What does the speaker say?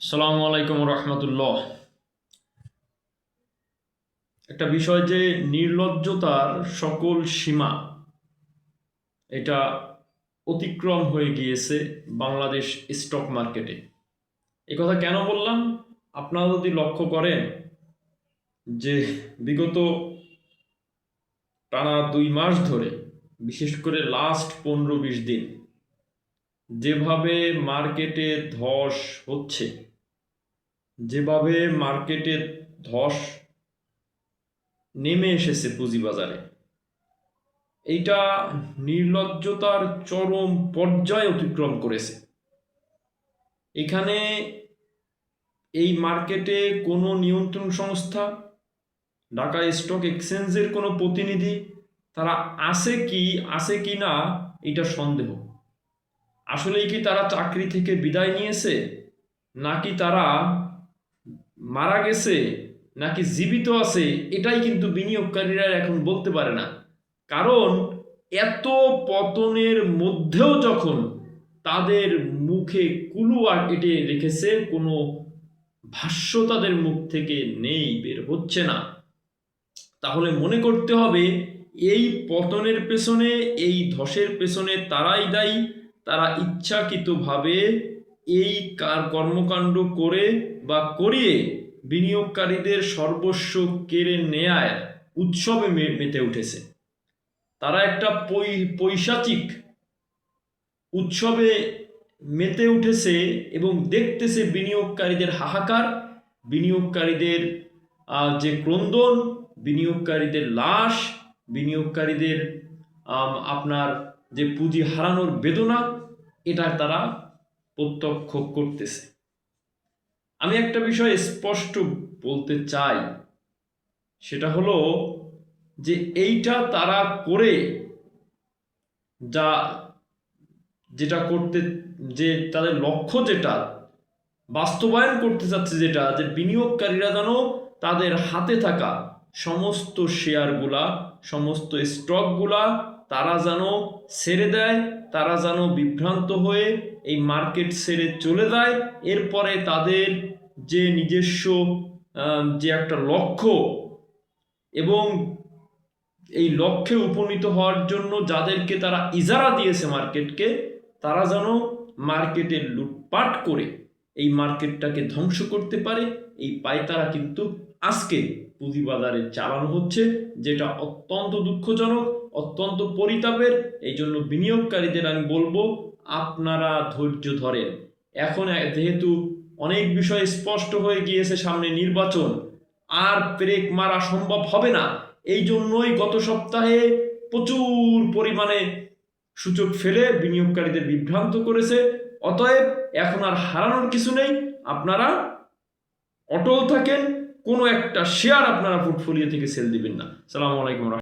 সালামু আলাইকুম রহমতুল্লাহ। একটা বিষয় যে নির্লজ্জতার সকল সীমা, এটা অতিক্রম হয়ে গিয়েছে বাংলাদেশ স্টক মার্কেটে এই কথা কেন বললাম? আপনারা যদি লক্ষ্য করেন যে বিগত টানা দুই মাস ধরে, বিশেষ করে লাস্ট পনেরো বিশ দিন, যেভাবে মার্কেটে ধস হচ্ছে যেভাবে মার্কেটে ধস নেমে এসেছে পুঁজিবাজারে, এইটা নির্লজ্জতার চরম পর্যায়ে অতিক্রম করেছে। এখানে এই মার্কেটে কোনো নিয়ন্ত্রণ সংস্থা, ঢাকা স্টক এক্সচেঞ্জের কোনো প্রতিনিধি, তারা আছে কি আছে কি না, এটা সন্দেহ। আসলেই কি তারা চাকরি থেকে বিদায় নিয়েছে, নাকি তারা মারা গেছে, নাকি জীবিত আছে, এটাই কিন্তু বিনিয়োগকারীরা এখন বলতে পারে না। কারণ এত পতনের মধ্যেও যখন তাদের মুখে কুলু এটে রেখেছে, কোনো ভাষ্য তাদের মুখ থেকে নেই, বের হচ্ছে না। তাহলে মনে করতে হবে, এই পতনের পেছনে, এই ধসের পেছনে তারাই দায়ী, তারা ইচ্ছাকৃতভাবে এই কার কর্মকাণ্ড করে বা করিয়ে বিনিয়োগকারীদের সর্বস্ব কেড়ে নেয়ার উৎসবে মেতে উঠেছে। তারা একটা পৈশাচিক উৎসবে মেতে উঠেছে এবং দেখতেছে বিনিয়োগকারীদের হাহাকার, বিনিয়োগকারীদের যে ক্রন্দন, বিনিয়োগকারীদের লাশ, বিনিয়োগকারীদের আপনার যে পুঁজি হারানোর বেদনা এটা তারা প্রত্যক্ষ করতেছে। আমি একটা বিষয় স্পষ্ট বলতে চাই। সেটা হলো যে এইটা তারা করে যা যেটা করতে যে তাদের লক্ষ্য যেটা, বাস্তবায়ন করতে চাচ্ছে যেটা, যে বিনিয়োগকারীরা যেন তাদের হাতে থাকা সমস্ত শেয়ারগুলা, সমস্ত স্টকগুলা তারা যেন ছেড়ে দেয়, তারা যেন বিভ্রান্ত হয়ে এই মার্কেট ছেড়ে চলে যায়। এরপরে তাদের যে নিজস্ব যে একটা লক্ষ্য এবং এই লক্ষ্যে উপনীত হওয়ার জন্য যাদেরকে তারা ইজারা দিয়েছে মার্কেটকে, তারা যেন মার্কেটে লুটপাট করে এই মার্কেটটাকে ধ্বংস করতে পারে। এই পায়তারা কিন্তু আজকে পুঁজিবাজারে চালানো হচ্ছে, যেটা অত্যন্ত দুঃখজনক, অত্যন্ত পরিতাপের। এই জন্য বিনিয়োগকারীদের আমি বলব, আপনারা ধৈর্য ধরেন। এখন যেহেতু অনেক বিষয় স্পষ্ট হয়ে গিয়েছে সামনে নির্বাচন, আর ব্রেক মারা সম্ভব হবে না, এই জন্যই গত সপ্তাহে প্রচুর পরিমাণে সূচক ফেলে বিনিয়োগকারীদের বিভ্রান্ত করেছে। অতএব এখন আর হারানোর কিছু নেই, আপনারা অটল থাকেন কোনো একটা শেয়ার আপনারা পোর্টফোলিও থেকে সেল দিবেন না সালামু আলাইকুম।